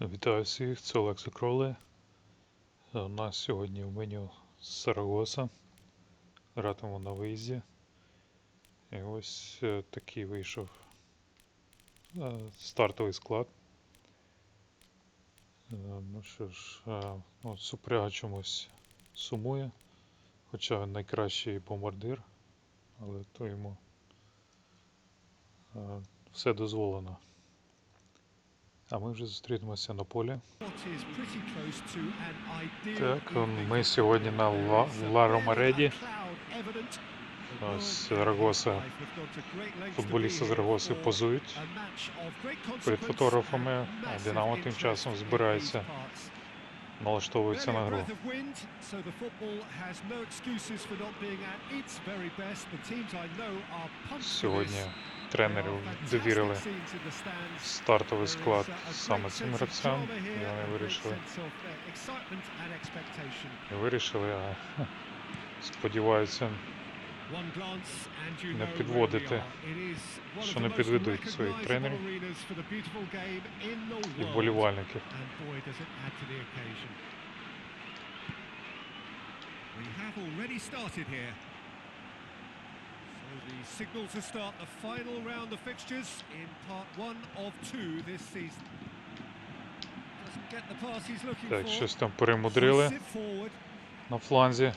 Вітаю всіх, це Олекса Кроле. У нас сьогодні в меню Сарагоса. Гратимемо на виїзді. І ось е, такий вийшов е, стартовий склад. Е, Ну що ж, от Супряга чомусь сумує. Хоча він найкращий бомбардир, але то йому все дозволено. А ми вже зустрінемося на полі. Так, ми сьогодні на Ла, Ла Ромареді. Ось Рагоса, футболісти з Рагоси позують. перед фотографами, а Динамо тим часом збирається, налаштовується на гру. Сьогодні тренерів довірили стартовий склад саме цим гравцям, і вони вирішили, не вирішили, а сподіваються, не підводити, що не підведуть своїх тренерів і вболівальників. We have already started here. So the signal to start the final round of fixtures in part one of two this season. Doesn't get the pass he's looking Так, for. щось там перемудрили Puts it forward. на фланзі.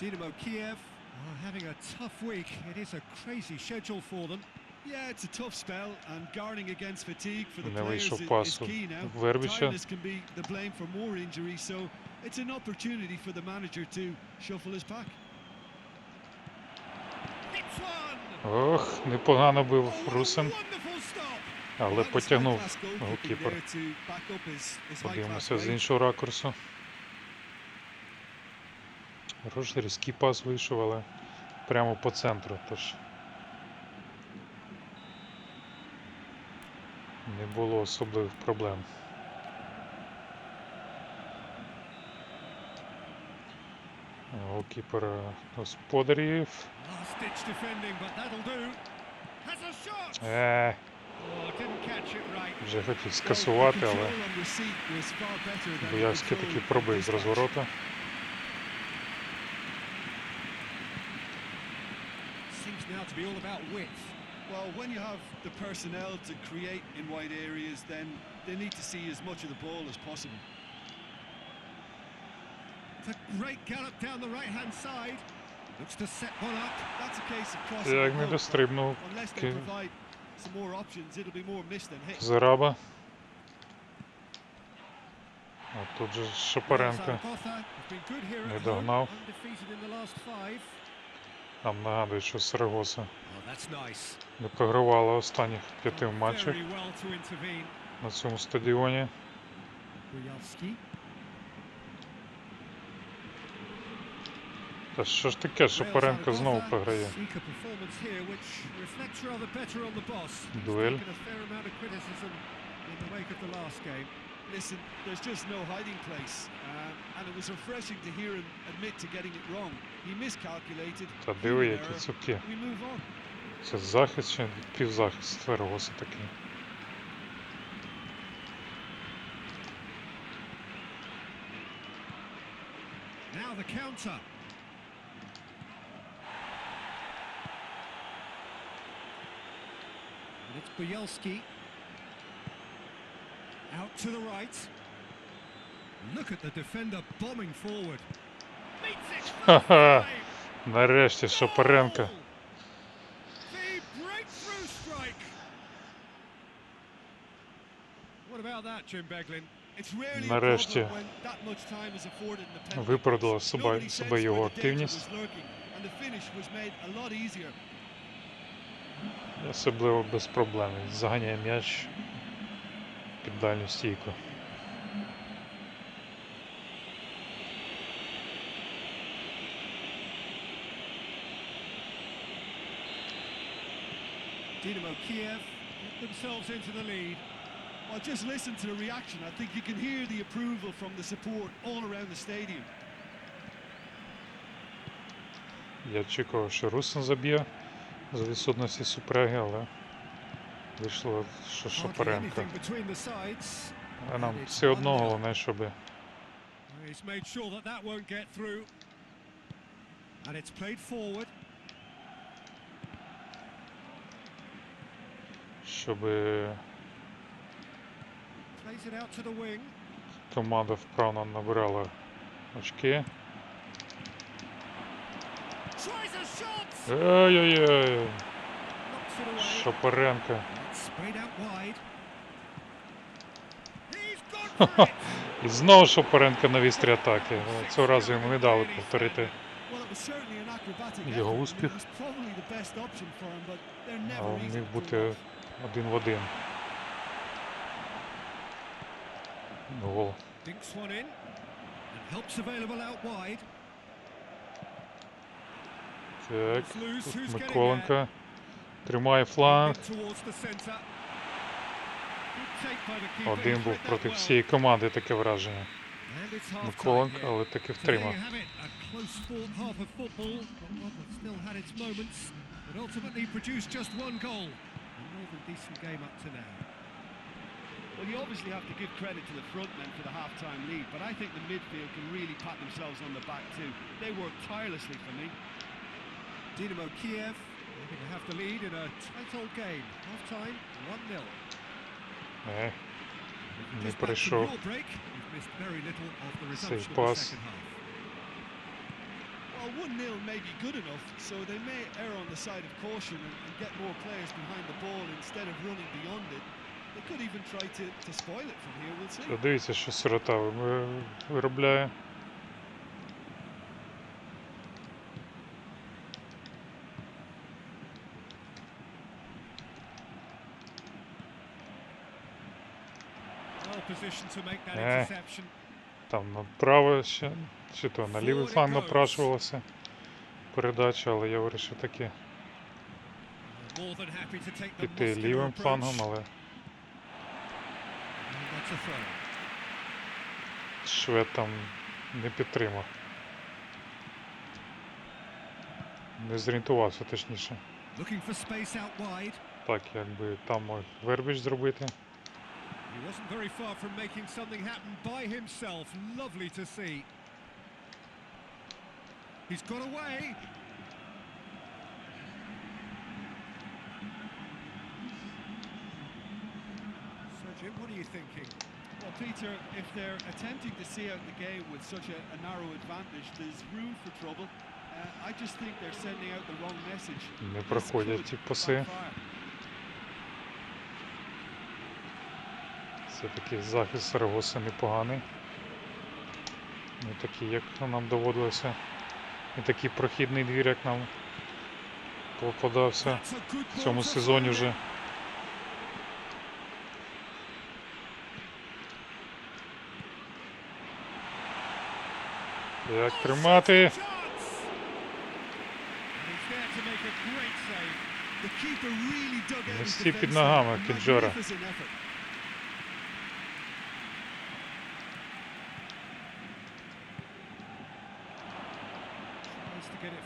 Dynamo Kiev are having a tough week. It is a crazy schedule for them. Yeah, it's a tough spell, and guarding against fatigue for the Не players вийшов i- пас is у key now. Вербича. Tiredness can be the blame for more injuries, so it's an opportunity for the manager to shuffle his pack. Ох, непогано бив Русин, але потягнув голкіпер. Подивимося з іншого ракурсу. Хороший різкий пас вийшов, але прямо по центру. Тож не було особливих проблем. a shot! Е, Oh, didn't catch it right. вже хотів Well, скасувати, the але control on receipt was far better than the Боярський control таки on пробив з dispatch. розворота. Seems now to be all about width. Well, when you have the personnel to create in wide areas, then they need to see as much of the ball as possible. Зараба. А тут же Шапаренко. Zaragoza have been good here Не at home, догнав. undefeated in the last five. Нам нагадують, що Сарагоса Oh, не програвала останніх п'яти intervene. на цьому стадіоні. Та що ж таке, Шапаренко знову програє. Дуель. Listen, there's just no hiding place, um, and it was refreshing to hear him admit to getting it wrong. He miscalculated. Та диви, які on. Це захист чи півзахист Сарагоса такий. Now the counter. Bielski. Out to the right. Look at the defender bombing forward. Meets it from Ха-ха. five. Нарешті Шапаренко. Goal! The breakthrough strike. What about that, Jim Beglin? It's rarely a Нарешті problem when that much time is afforded in the penalty виправдала box. себе, Nobody себе sensed його where the danger активність. Особливо без проблем. Заганяє м'яч під дальню стійку. Dynamo Kiev get themselves into the lead. Well, just listen to the reaction. I think you can hear the approval from the support all around the stadium. Я очікував, що Русин заб'є за відсутності супряги, але Вийшло, що Шапаренко. А нам все одно 1-0. головне, щоб. And it's played forward. щоб команда вправно набирала очки. Tries a shot! Ой-ой-ой! Knocks it away. Шапаренко. It's sprayed out wide. He's gone for it! І знову Шапаренко на вістрі атаки. Е, Цього разу йому не дали повторити Його успіх. it was probably the best option for him, but they're А never easy міг бути один в один. Гол. Dinks one in. Available out wide. Так, тут? Миколенко. Тримає фланг. Один був проти всієї команди таке враження. Миколенко, але таки втримав. Well, you obviously have to give credit to the front men for the half-time lead, but I think the midfield can really pat themselves on the back too. They worked tirelessly for me. Dynamo Kiev maybe to have the lead in a tight old game. Half-time, 1-0. Е, Не Just back from пройшов. your break, you've missed very little of the Safe resumption of the pass. second half. Well, 1-0 may be good enough, so they may err on the side of caution and, and get more players behind the ball instead of running beyond it. They could even try to, to spoil it from here, we'll see. Та Дивіться, що сирота ви- виробляє. Interception. Там направо ще, чи то на лівий фланг напрашувалася передача, але я вирішив таки піти лівим флангом, але швед там не підтримав. Не зорієнтувався точніше. Так, якби там мог вербіч зробити. He wasn't very far from making something happen by himself. Lovely to see. He's got away. So, Jim, what are you thinking? Well, Peter, if they're attempting to see out the game with such a, a narrow advantage, there's room for trouble. Uh, I just think they're sending out the wrong message. Не This проходять could ті паси. backfire. Все-таки захист Сарагоси непоганий. Не такий, як нам доводилося. Не такий прохідний двір, як нам попадався в цьому сезоні вже. Як тримати? Chance. And he's there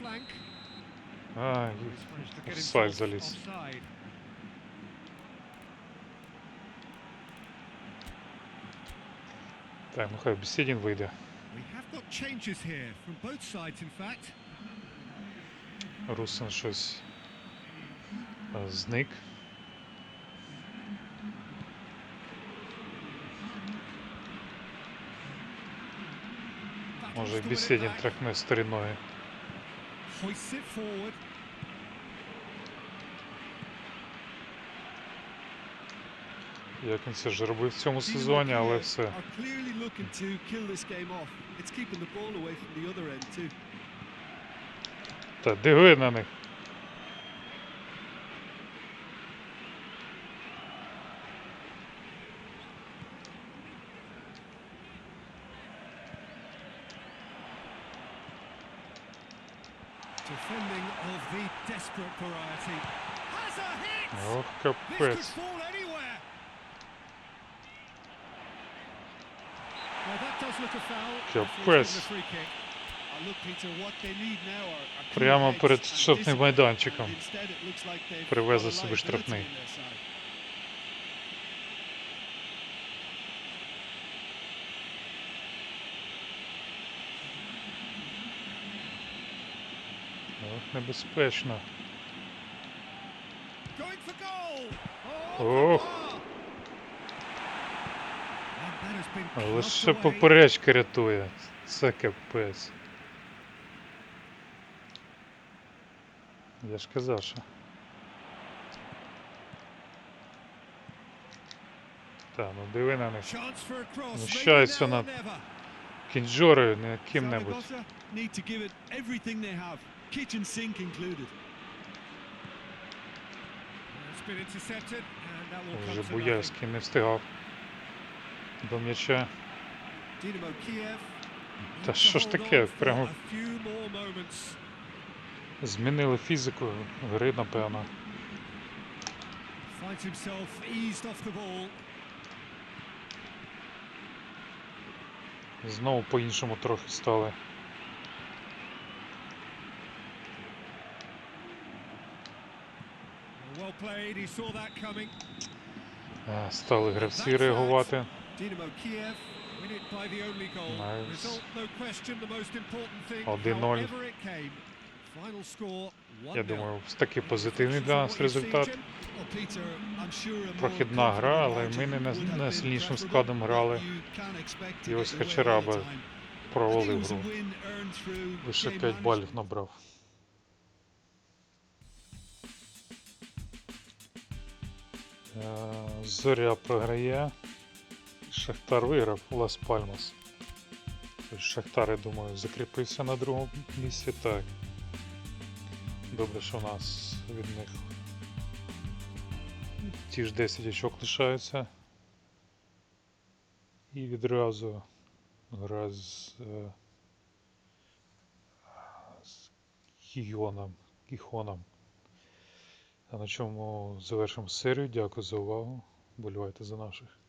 flank. А, He's managed to get Offside himself заліз. offside. так, ну хай Бесідін вийде. We have got changes here from both sides, in fact. Русин щось е, зник. Може Беседин трахне стариною. Як він це ж робив в цьому сезоні, але все. Та диви на to kill this game off. It's keeping the ball away from the other end too. Та диви на них. Defending of the desperate variety. Has a hit! Could капець. fall anywhere. Well, that does look a foul. Referee's Капець. given a free kick. Uh, look, Peter, what they need now are, are cool Прямо heads перед and штрафним discipline, майданчиком. and instead it looks like they've Привезли got a собі liability штрафний. in their side. Ох, небезпечно. Going for goal. Oh. Oh, Pogba. And that has been Але clubbed ще away. поперечка рятує. Це капець. Я ж казав, що. Та, ну диви на них. Знущаються над кінджорою, не ким-небудь. Kitchen sink included. Вже. Буяльський не встигав до м'яча. Та що ж таке, прямо-. Змінили фізику гри, напевно. Знову по-іншому трохи стали. Well played, he saw that coming. Е, Стали гравці реагувати. Dynamo Kiev win it by the only goal. Nice. Result, no question, the most important thing. 1-0. However it came. Final score 1-0. Я думаю, такий позитивний для нас результат. Прохідна гра, але ми не margin на- would have не been сильнішим preferable, складом грали. І ось Хачараба провалив гру. Лише game 5 балів набрав. Зоря програє. Шахтар виграв Лас Пальмас. Шахтар, я думаю, закріпився на другому місці. Так. Добре, що у нас від них ті ж 10 очок лишаються. І відразу гра з, е, Кіоном, Кіхоном. А на чому завершимо серію. Дякую за увагу. Болівайте за наших.